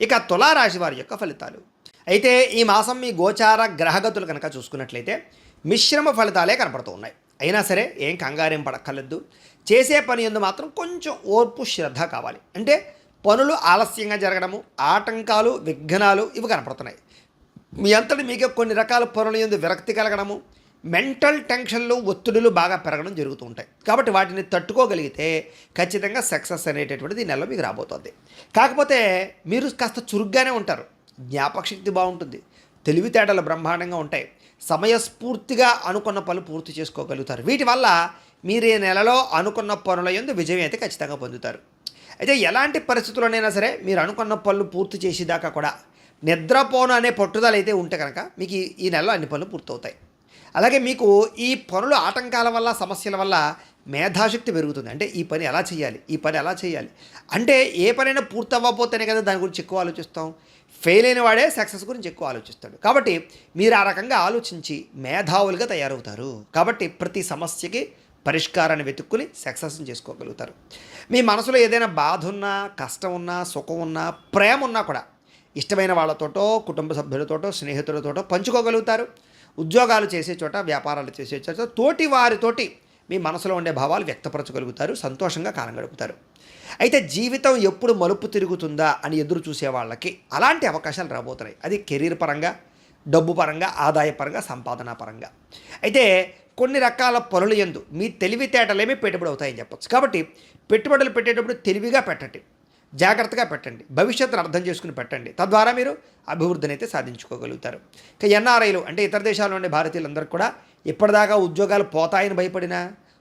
ఇక తులారాశి వారి యొక్క ఫలితాలు. అయితే ఈ మాసం మీ గోచార గ్రహగతులు కనుక చూసుకున్నట్లయితే మిశ్రమ ఫలితాలే కనపడుతూ ఉన్నాయి. అయినా సరే ఏం కంగారేం పడక్కర్లేదు. చేసే పని ఎందు మాత్రం కొంచెం ఓర్పు శ్రద్ధ కావాలి. అంటే పనులు ఆలస్యంగా జరగడము ఆటంకాలు విఘ్నాలు ఇవి కనపడుతున్నాయి. మీ అంతటి మీకు కొన్ని రకాల పనుల ఎందు విరక్తి కలగడము మెంటల్ టెన్షన్లు ఒత్తిడులు బాగా పెరగడం జరుగుతూ ఉంటాయి. కాబట్టి వాటిని తట్టుకోగలిగితే ఖచ్చితంగా సక్సెస్ అనేటటువంటిది ఈ నెలలో మీకు రాబోతుంది. కాకపోతే మీరు కాస్త చురుగ్గానే ఉంటారు. జ్ఞాపకశక్తి బాగుంటుంది. తెలివితేటలు బ్రహ్మాండంగా ఉంటాయి. సమయస్ఫూర్తిగా అనుకున్న పనులు పూర్తి చేసుకోగలుగుతారు. వీటి వల్ల మీరు ఈ నెలలో అనుకున్న పనుల ఎందు విజయం అయితే ఖచ్చితంగా పొందుతారు. అయితే ఎలాంటి పరిస్థితుల్లోనైనా సరే మీరు అనుకున్న పనులు పూర్తి చేసేదాకా కూడా నిద్రపోను అనే పట్టుదల అయితే ఉంటే కనుక మీకు ఈ- ఈ నెలలో అన్ని పనులు పూర్తవుతాయి. అలాగే మీకు ఈ పనులు ఆటంకాల వల్ల సమస్యల వల్ల మేధాశక్తి పెరుగుతుంది. అంటే ఈ పని ఎలా చేయాలి? ఈ పని ఎలా చేయాలి? అంటే ఏ పనైనా పూర్తవ్వకపోతేనే కదా దాని గురించి ఎక్కువ ఆలోచిస్తాం. ఫెయిల్ అయిన వాడే సక్సెస్ గురించి ఎక్కువ ఆలోచిస్తాడు. కాబట్టి మీరు ఆ రకంగా ఆలోచించి మేధావులుగా తయారవుతారు. కాబట్టి ప్రతి సమస్యకి పరిష్కారాన్ని వెతుక్కుని సక్సెస్ని చేసుకోగలుగుతారు. మీ మనసులో ఏదైనా బాధ ఉన్నా కష్టం ఉన్నా సుఖం ఉన్నా ప్రేమ ఉన్నా కూడా ఇష్టమైన వాళ్ళతోటో కుటుంబ సభ్యులతోటో స్నేహితులతోటో పంచుకోగలుగుతారు. ఉద్యోగాలు చేసే చోట వ్యాపారాలు చేసే చోట తోటి వారితోటి మీ మనసులో ఉండే భావాలు వ్యక్తపరచగలుగుతారు సంతోషంగా కాలం గడుపుతారు. అయితే జీవితం ఎప్పుడు మలుపు తిరుగుతుందా అని ఎదురు చూసే వాళ్ళకి అలాంటి అవకాశాలు రాబోతున్నాయి. అది కెరీర్ పరంగా డబ్బు పరంగా ఆదాయ పరంగా సంపాదన పరంగా. అయితే కొన్ని రకాల పనులు ఎందు మీ తెలివితేటలేమి పెట్టుబడి అవుతాయని చెప్పచ్చు. కాబట్టి పెట్టుబడులు పెట్టేటప్పుడు తెలివిగా పెట్టండి. జాగ్రత్తగా పెట్టండి. భవిష్యత్తును అర్థం చేసుకుని పెట్టండి. తద్వారా మీరు అభివృద్ధిని అయితే సాధించుకోగలుగుతారు. ఇక ఎన్ఆర్ఐలు అంటే ఇతర దేశాల్లో ఉండే భారతీయులందరూ కూడా ఇప్పటిదాకా ఉద్యోగాలు పోతాయని భయపడినా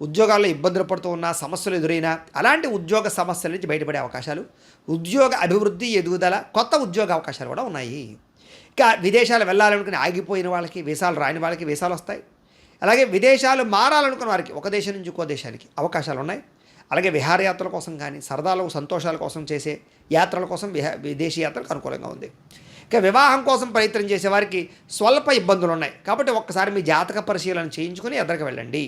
ఉద్యోగాల్లో ఇబ్బందులు పడుతూ ఉన్న సమస్యలు ఎదురైనా అలాంటి ఉద్యోగ సమస్యల నుంచి బయటపడే అవకాశాలు ఉద్యోగ అభివృద్ధి ఎదుగుదల కొత్త ఉద్యోగ అవకాశాలు కూడా ఉన్నాయి. ఇక విదేశాలు వెళ్ళాలనుకుని ఆగిపోయిన వాళ్ళకి వీసాలు రాని వాళ్ళకి వీసాలు వస్తాయి. అలాగే విదేశాలు మారాలనుకున్న వారికి ఒక దేశం నుంచి ఇంకో దేశానికి అవకాశాలు ఉన్నాయి. అలాగే విహారయాత్రల కోసం కానీ సరదాలకు సంతోషాల కోసం చేసే యాత్రల కోసం విహా విదేశీ యాత్రకు అనుకూలంగా ఉంది. ఇక వివాహం కోసం ప్రయత్నం చేసే వారికి స్వల్ప ఇబ్బందులు ఉన్నాయి కాబట్టి ఒక్కసారి మీ జాతక పరిశీలన చేయించుకుని ఎదరికి వెళ్ళండి.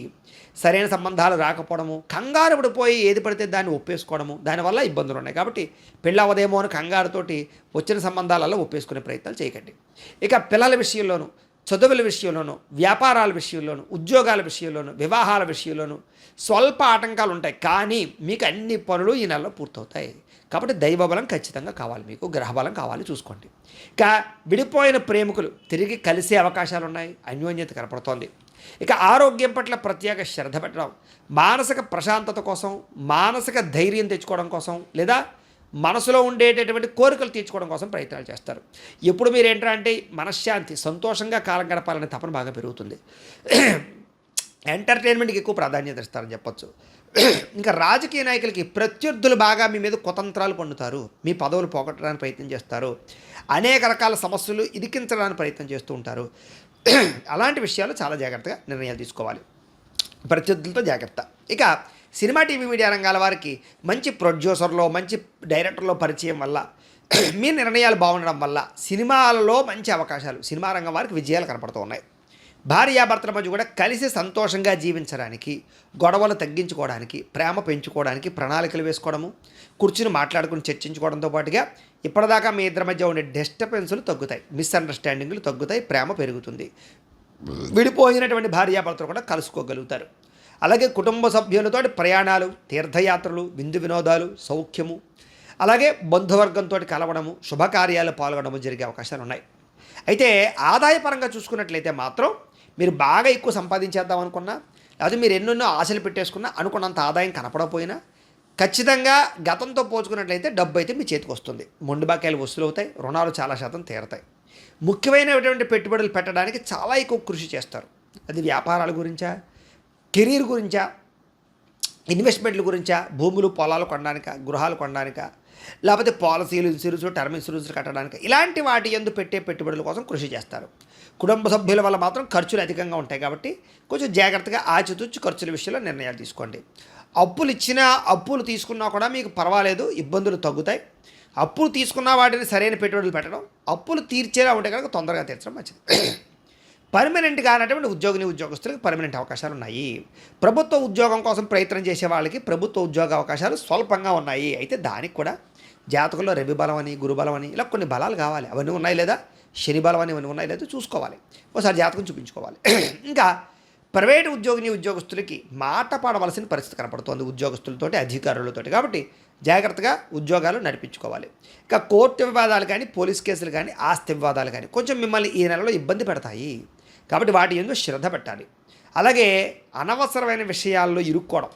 సరైన సంబంధాలు రాకపోవడము కంగారు పడిపోయి ఏది పడితే దాన్ని ఒప్పేసుకోవడము దానివల్ల ఇబ్బందులు ఉన్నాయి కాబట్టి పెళ్ళవదేమో అని కంగారుతోటి వచ్చిన సంబంధాలలో ఒప్పేసుకునే ప్రయత్నాలు చేయకండి. ఇక పిల్లల విషయంలోనూ చదువుల విషయంలోనూ వ్యాపారాల విషయంలోనూ ఉద్యోగాల విషయంలోనూ వివాహాల విషయంలోనూ స్వల్ప ఆటంకాలు ఉంటాయి. కానీ మీకు అన్ని పనులు ఈ నెలలో పూర్తవుతాయి. కాబట్టి దైవబలం ఖచ్చితంగా కావాలి మీకు గ్రహబలం కావాలి చూసుకోండి. ఇక విడిపోయిన ప్రేమికులు తిరిగి కలిసే అవకాశాలు ఉన్నాయి. అన్యోన్యత కనపడుతోంది. ఇక ఆరోగ్యం పట్ల ప్రత్యేక శ్రద్ధ పెట్టడం మానసిక ప్రశాంతత కోసం మానసిక ధైర్యం తెచ్చుకోవడం కోసం లేదా మనసులో ఉండేటటువంటి కోరికలు తీర్చుకోవడం కోసం ప్రయత్నాలు చేస్తారు. ఎప్పుడు మీరు ఏంటంటే మనశ్శాంతి సంతోషంగా కాలం గడపాలనే తపన బాగా పెరుగుతుంది. ఎంటర్టైన్మెంట్కి ఎక్కువ ప్రాధాన్యత ఇస్తారని చెప్పొచ్చు. ఇంకా రాజకీయ నాయకులకి ప్రత్యర్థులు బాగా మీ మీద కుతంత్రాలు పండుతారు మీ పదవులు పోగొట్టడానికి ప్రయత్నం చేస్తారు. అనేక రకాల సమస్యలు ఇరికించడానికి ప్రయత్నం చేస్తూ ఉంటారు. అలాంటి విషయాలు చాలా జాగ్రత్తగా నిర్ణయాలు తీసుకోవాలి. ప్రత్యర్థులతో జాగ్రత్త. ఇక సినిమా టీవీ మీడియా రంగాల వారికి మంచి ప్రొడ్యూసర్లో మంచి డైరెక్టర్లో పరిచయం వల్ల మీ నిర్ణయాలు బాగుండడం వల్ల సినిమాలలో మంచి అవకాశాలు సినిమా రంగం వారికి విజయాలు కనపడుతూ ఉన్నాయి. భార్యాభర్తల మధ్య కూడా కలిసి సంతోషంగా జీవించడానికి గొడవలు తగ్గించుకోవడానికి ప్రేమ పెంచుకోవడానికి ప్రణాళికలు వేసుకోవడము కూర్చుని మాట్లాడుకుని చర్చించుకోవడంతో పాటుగా ఇప్పటిదాకా మీ ఇద్దరి మధ్య ఉండే డిస్టర్బెన్సులు తగ్గుతాయి మిస్అండర్స్టాండింగ్లు తగ్గుతాయి ప్రేమ పెరుగుతుంది. విడిపోయినటువంటి భార్యాభర్తలు కూడా కలుసుకోగలుగుతారు. అలాగే కుటుంబ సభ్యులతో ప్రయాణాలు తీర్థయాత్రలు విందు వినోదాలు సౌఖ్యము అలాగే బంధువర్గంతో కలవడము శుభకార్యాలు పాల్గొనడము జరిగే అవకాశాలు ఉన్నాయి. అయితే ఆదాయపరంగా చూసుకున్నట్లయితే మాత్రం మీరు బాగా ఎక్కువ సంపాదించేద్దాం అనుకున్నా అది మీరు ఎన్నెన్నో ఆశలు పెట్టేసుకున్నా అనుకున్నంత ఆదాయం కనపడకపోయినా ఖచ్చితంగా గతంతో పోల్చుకున్నట్లయితే డబ్బు అయితే మీ చేతికి వస్తుంది. మొండి బాకాయలు వసూలు అవుతాయి రుణాలు చాలా శాతం తీరతాయి. ముఖ్యమైనటువంటి పెట్టుబడులు పెట్టడానికి చాలా ఎక్కువ కృషి చేస్తారు. అది వ్యాపారాల గురించా? కెరీర్ గురించా? ఇన్వెస్ట్మెంట్ల గురించా? భూములు పొలాలు కొనడానిక? గృహాలు కొనడానిక? లేకపోతే పాలసీలు ఇన్సూరెన్స్ టర్మ్ ఇన్సూరెన్స్ కట్టడానికి? ఇలాంటి వాటి ఎందు పెట్టే పెట్టుబడుల కోసం కృషి చేస్తారు. కుటుంబ సభ్యుల వల్ల మాత్రం ఖర్చులు అధికంగా ఉంటాయి కాబట్టి కొంచెం జాగ్రత్తగా ఆచితూచి ఖర్చుల విషయంలో నిర్ణయాలు తీసుకోండి. అప్పులు ఇచ్చినా అప్పులు తీసుకున్నా కూడా మీకు పర్వాలేదు ఇబ్బందులు తగ్గుతాయి. అప్పులు తీసుకున్న వాటిని సరైన పెట్టుబడులు పెట్టడం అప్పులు తీర్చేలా ఉంటే కనుక తొందరగా తీర్చడం మంచిది. పర్మనెంట్ కానటువంటి ఉద్యోగిని ఉద్యోగస్తులకు పర్మనెంట్ అవకాశాలు ఉన్నాయి. ప్రభుత్వ ఉద్యోగం కోసం ప్రయత్నం చేసే వాళ్ళకి ప్రభుత్వ ఉద్యోగ అవకాశాలు స్వల్పంగా ఉన్నాయి. అయితే దానికి కూడా జాతకంలో రవి బలం అని గురుబలం అని ఇలా కొన్ని బలాలు కావాలి. అవన్నీ ఉన్నాయి లేదా? శని బలం అని ఇవన్నీ ఉన్నాయి లేదా? చూసుకోవాలి. ఒకసారి జాతకం చూపించుకోవాలి. ఇంకా ప్రైవేటు ఉద్యోగిని ఉద్యోగస్తులకి మాట పాడవలసిన పరిస్థితి కనపడుతోంది ఉద్యోగస్తులతోటి అధికారులతోటి. కాబట్టి జాగ్రత్తగా ఉద్యోగాలు నడిపించుకోవాలి. ఇంకా కోర్టు వివాదాలు కానీ పోలీస్ కేసులు కానీ ఆస్తి వివాదాలు కానీ కొంచెం మిమ్మల్ని ఈ నెలలో ఇబ్బంది పెడతాయి. కాబట్టి వాటి ఎందుకు శ్రద్ధ పెట్టాలి. అలాగే అనవసరమైన విషయాల్లో ఇరుక్కోవడం.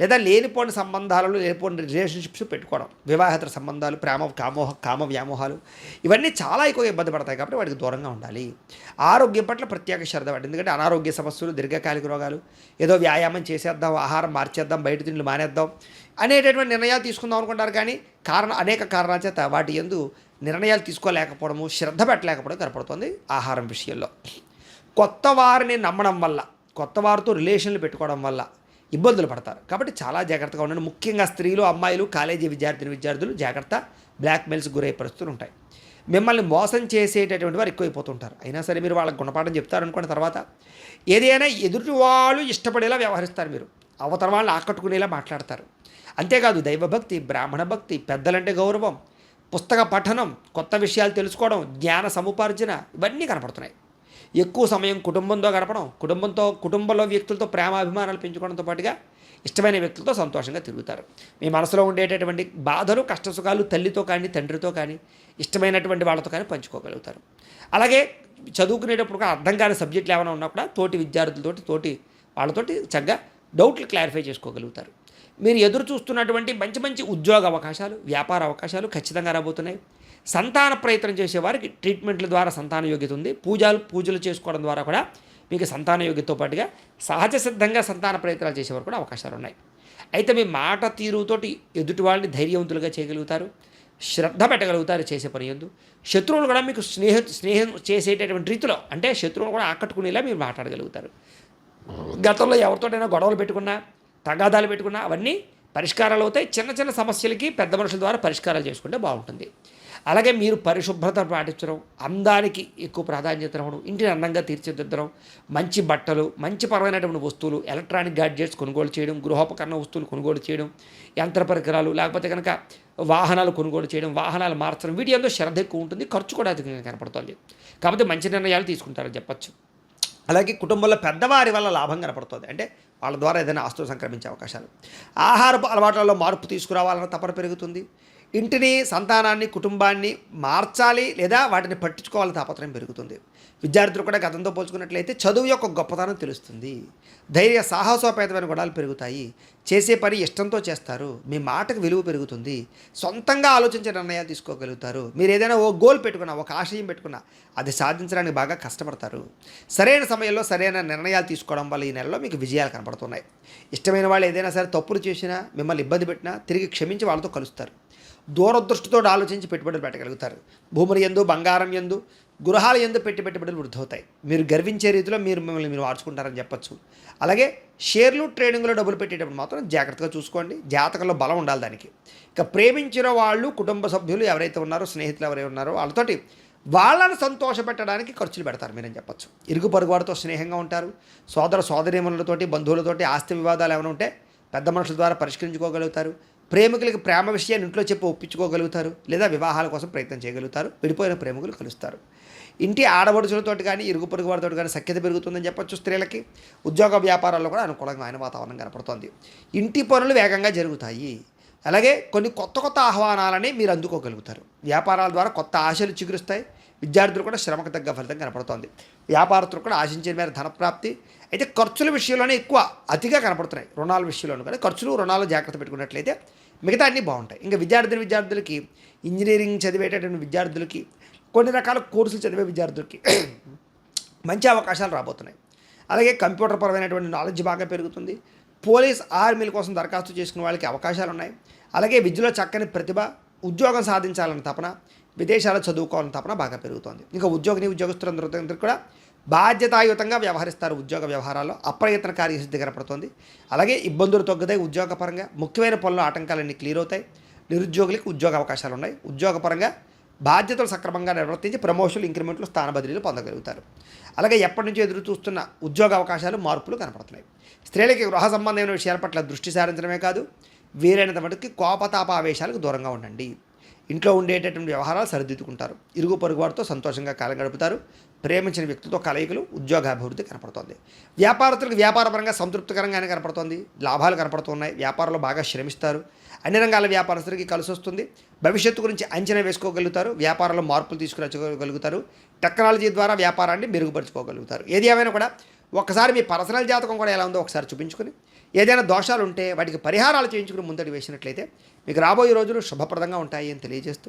లేదా లేనిపోని సంబంధాలలో లేనిపోని రిలేషన్షిప్స్ పెట్టుకోవడం వివాహేతర సంబంధాలు ప్రేమ కామోహ కామ వ్యామోహాలు ఇవన్నీ చాలా ఎక్కువ ఇబ్బంది పడతాయి కాబట్టి వాటికి దూరంగా ఉండాలి. ఆరోగ్యం పట్ల ప్రత్యేక శ్రద్ధ పడింది ఎందుకంటే అనారోగ్య సమస్యలు దీర్ఘకాలిక రోగాలు ఏదో వ్యాయామం చేసేద్దాం ఆహారం మార్చేద్దాం బయట తిండ్లు మానేద్దాం అనేటటువంటి నిర్ణయాలు తీసుకుందాం అనుకుంటారు కానీ కారణ అనేక కారణాల చేత వాటి ఎందు నిర్ణయాలు తీసుకోలేకపోవడము శ్రద్ధ పెట్టలేకపోవడం కనపడుతుంది ఆహారం విషయంలో. కొత్త వారిని నమ్మడం వల్ల కొత్త వారితో రిలేషన్లు పెట్టుకోవడం వల్ల ఇబ్బందులు పడతారు. కాబట్టి చాలా జాగ్రత్తగా ఉండండి. ముఖ్యంగా స్త్రీలు అమ్మాయిలు కాలేజీ విద్యార్థిని విద్యార్థులు జాగ్రత్త బ్లాక్మెయిల్స్ గురయ్యే పరిస్థితులు ఉంటాయి. మిమ్మల్ని మోసం చేసేటటువంటి వారు ఎక్కువైపోతుంటారు. అయినా సరే మీరు వాళ్ళకి గుణపాఠం చెప్తారనుకున్న తర్వాత ఏదైనా ఎదుటి వాళ్ళు ఇష్టపడేలా వ్యవహరిస్తారు మీరు. అవతల వాళ్ళని ఆకట్టుకునేలా మాట్లాడతారు. అంతేకాదు దైవభక్తి బ్రాహ్మణ భక్తి పెద్దలంటే గౌరవం పుస్తక పఠనం కొత్త విషయాలు తెలుసుకోవడం జ్ఞాన సముపార్జన ఇవన్నీ కనపడుతున్నాయి. ఎక్కువ సమయం కుటుంబంతో గడపడం కుటుంబంతో కుటుంబంలో వ్యక్తులతో ప్రేమ అభిమానాలు పెంచుకోవడంతో పాటుగా ఇష్టమైన వ్యక్తులతో సంతోషంగా తిరుగుతారు. మీ మనసులో ఉండేటటువంటి బాధలు కష్టసుఖాలు తల్లితో కానీ తండ్రితో కానీ ఇష్టమైనటువంటి వాళ్ళతో కానీ పంచుకోగలుగుతారు. అలాగే చదువుకునేటప్పుడు కూడా అర్థం కాని సబ్జెక్టులు ఏమైనా ఉన్నా కూడా తోటి విద్యార్థులతోటి తోటి వాళ్ళతోటి చక్కగా డౌట్లు క్లారిఫై చేసుకోగలుగుతారు. మీరు ఎదురు చూస్తున్నటువంటి మంచి మంచి ఉద్యోగ అవకాశాలు వ్యాపార అవకాశాలు ఖచ్చితంగా రాబోతున్నాయి. సంతాన ప్రయత్నం చేసేవారికి ట్రీట్మెంట్ల ద్వారా సంతాన యోగ్యత ఉంది. పూజలు పూజలు చేసుకోవడం ద్వారా కూడా మీకు సంతాన యోగ్యతతో పాటుగా సహజ సిద్ధంగా సంతాన ప్రయత్నాలు చేసేవారు కూడా అవకాశాలు ఉన్నాయి. అయితే మీ మాట తీరుతోటి ఎదుటి వాళ్ళని ధైర్యవంతులుగా చేయగలుగుతారు. శ్రద్ధ పెట్టగలుగుతారు చేసే పని ఎందు. శత్రువులు కూడా మీకు స్నేహ స్నేహం చేసేటటువంటి రీతిలో అంటే శత్రువులు కూడా ఆకట్టుకునేలా మీరు మాట్లాడగలుగుతారు. గతంలో ఎవరితోటైనా గొడవలు పెట్టుకున్నా తగాదాలు పెట్టుకున్నా అవన్నీ పరిష్కారాలు అవుతాయి. చిన్న చిన్న సమస్యలకి పెద్ద మనుషుల ద్వారా పరిష్కారాలు చేసుకుంటే బాగుంటుంది. అలాగే మీరు పరిశుభ్రత పాటించడం అందానికి ఎక్కువ ప్రాధాన్యత ఇవ్వడం ఇంటిని అందంగా తీర్చిదిద్దడం మంచి బట్టలు మంచి పరమైనటువంటి వస్తువులు ఎలక్ట్రానిక్ గాడ్జెట్స్ కొనుగోలు చేయడం గృహోపకరణ వస్తువులు కొనుగోలు చేయడం యంత్ర పరికరాలు లేకపోతే కనుక వాహనాలు కొనుగోలు చేయడం వాహనాలు మార్చడం వీటి ఎంతో శ్రద్ధ ఎక్కువ ఉంటుంది ఖర్చు కూడా అధికంగా కనపడుతుంది. కాబట్టి మంచి నిర్ణయాలు తీసుకుంటారని చెప్పచ్చు. అలాగే కుటుంబంలో పెద్దవారి వల్ల లాభం కనపడుతుంది. అంటే వాళ్ళ ద్వారా ఏదైనా ఆస్తులు సంక్రమించే అవకాశాలు. ఆహారపు అలవాట్లలో మార్పు తీసుకురావాలన్న తపన పెరుగుతుంది. ఇంటిని సంతానాన్ని కుటుంబాన్ని మార్చాలి లేదా వాటిని పట్టించుకోవాలి తాపత్రయం పెరుగుతుంది. విద్యార్థులు కూడా గతంతో పోల్చుకున్నట్లయితే చదువు యొక్క గొప్పతనం తెలుస్తుంది. ధైర్య సాహసోపేతమైన గుణాలు పెరుగుతాయి. చేసే పని ఇష్టంతో చేస్తారు. మీ మాటకు విలువ పెరుగుతుంది. సొంతంగా ఆలోచించే నిర్ణయాలు తీసుకోగలుగుతారు. మీరు ఏదైనా ఓ గోల్ పెట్టుకున్నా ఒక ఆశయం పెట్టుకున్నా అది సాధించడానికి బాగా కష్టపడతారు. సరైన సమయంలో సరైన నిర్ణయాలు తీసుకోవడం వల్ల ఈ నెలలో మీకు విజయాలు కనపడుతున్నాయి. ఇష్టమైన వాళ్ళు ఏదైనా సరే తప్పులు చేసినా మిమ్మల్ని ఇబ్బంది పెట్టినా తిరిగి క్షమించి వాళ్ళతో కలుస్తారు. దూరదృష్టితో ఆలోచించి పెట్టుబడులు పెట్టగలుగుతారు. భూములు ఎందు బంగారం ఎందు గృహాల ఎందు పెట్టి పెట్టుబడులు వృద్ధి అవుతాయి మీరు గర్వించే రీతిలో మీరు మిమ్మల్ని మీరు మార్చుకుంటారని చెప్పచ్చు. అలాగే షేర్లు ట్రేడింగ్లో డబ్బులు పెట్టేటప్పుడు మాత్రం జాగ్రత్తగా చూసుకోండి. జాతకంలో బలం ఉండాలి దానికి. ఇక ప్రేమించిన వాళ్ళు కుటుంబ సభ్యులు ఎవరైతే ఉన్నారో స్నేహితులు ఎవరైతే ఉన్నారో వాళ్ళతోటి వాళ్ళని సంతోషపెట్టడానికి ఖర్చులు పెడతారు మీరని చెప్పొచ్చు. ఇరుగు పొరుగు వారితో స్నేహంగా ఉంటారు. సోదర సోదరీమణులతోటి బంధువులతోటి ఆస్తి వివాదాలు ఏమైనా ఉంటే పెద్ద మనుషుల ద్వారా పరిష్కరించుకోగలుగుతారు. ప్రేమికులకి ప్రేమ విషయాన్ని ఇంట్లో చెప్పి ఒప్పించుకోగలుగుతారు లేదా వివాహాల కోసం ప్రయత్నం చేయగలుగుతారు. విడిపోయిన ప్రేమికులు కలుస్తారు. ఇంటి ఆడబడుచులతోటి కానీ ఇరుగు పొరుగు వారితో కానీ సఖ్యత పెరుగుతుందని చెప్పొచ్చు స్త్రీలకి. ఉద్యోగ వ్యాపారాల్లో కూడా అనుకూలమైన వాతావరణం కనపడుతోంది. ఇంటి పనులు వేగంగా జరుగుతాయి. అలాగే కొన్ని కొత్త కొత్త ఆహ్వానాలని మీరు అందుకోగలుగుతారు. వ్యాపారాల ద్వారా కొత్త ఆశలు చిగురుస్తాయి. విద్యార్థులు కూడా శ్రమకు తగ్గ ఫలితం కనపడుతోంది. వ్యాపారస్తులు కూడా ఆశించిన మేర ధనప్రాప్తి అయితే ఖర్చుల విషయంలోనే ఎక్కువ అతిగా కనపడుతున్నాయి. రుణాల విషయంలోనూ కానీ ఖర్చులు రుణాలు జాగ్రత్త పెట్టుకున్నట్లయితే మిగతా అన్నీ బాగుంటాయి. ఇంకా విద్యార్థుల విద్యార్థులకి ఇంజనీరింగ్ చదివేటటువంటి విద్యార్థులకి కొన్ని రకాల కోర్సులు చదివే విద్యార్థులకి మంచి అవకాశాలు రాబోతున్నాయి. అలాగే కంప్యూటర్ పరమైనటువంటి నాలెడ్జ్ బాగా పెరుగుతుంది. పోలీస్ ఆర్మీల కోసం దరఖాస్తు చేసుకునే వాళ్ళకి అవకాశాలు ఉన్నాయి. అలాగే విద్యలో చక్కని ప్రతిభ ఉద్యోగం సాధించాలని తపన విదేశాల్లో చదువుకోవాలని తపన బాగా పెరుగుతోంది. ఇంకా ఉద్యోగిని ఉద్యోగస్తులందరూ కూడా బాధ్యతాయుతంగా వ్యవహరిస్తారు ఉద్యోగ వ్యవహారాల్లో. అప్రయత్న కార్యసిద్ధి కనపడుతోంది. అలాగే ఇబ్బందులు తగ్గుతాయి ఉద్యోగపరంగా. ముఖ్యమైన పనులు ఆటంకాలన్నీ క్లియర్ అవుతాయి. నిరుద్యోగులకు ఉద్యోగ అవకాశాలు ఉన్నాయి. ఉద్యోగపరంగా బాధ్యతలు సక్రమంగా నిర్వర్తించి ప్రమోషన్లు ఇంక్రిమెంట్లు స్థాన బదిలీలు పొందగలుగుతారు. అలాగే ఎప్పటి నుంచి ఎదురు చూస్తున్న ఉద్యోగ అవకాశాలు మార్పులు కనపడుతున్నాయి. స్త్రీలకి గృహ సంబంధమైన విషయాల పట్ల దృష్టి సారించడమే కాదు వీరైనంత మటుకు కోపతాప ఆవేశాలకు దూరంగా ఉండండి. ఇంట్లో ఉండేటటువంటి వ్యవహారాలు సరిదిద్దుకుంటారు. ఇరుగు పొరుగు వారితో సంతోషంగా కాలం గడుపుతారు. ప్రేమించిన వ్యక్తితో కలయికలు ఉద్యోగాభివృద్ధి కనపడుతోంది. వ్యాపారస్తులకు వ్యాపారపరంగా సంతృప్తికరంగానే కనపడుతోంది. లాభాలు కనపడుతున్నాయి. వ్యాపారంలో బాగా శ్రమిస్తారు. అన్ని రంగాల వ్యాపారస్తులకి కలిసి వస్తుంది. భవిష్యత్తు గురించి అంచనా వేసుకోగలుగుతారు. వ్యాపారంలో మార్పులు తీసుకురాగలుగుతారు. టెక్నాలజీ ద్వారా వ్యాపారాన్ని మెరుగుపరుచుకోగలుగుతారు. ఏది ఏమైనా కూడా ఒకసారి మీ పర్సనల్ జాతకం కూడా ఎలా ఉందో ఒకసారి చూపించుకొని ఏదైనా దోషాలు ఉంటే వాటికి పరిహారాలు చేయించుకుని ముందడి వేసినట్లయితే మీకు రాబోయే రోజులు శుభప్రదంగా ఉంటాయి అని తెలియజేస్తూ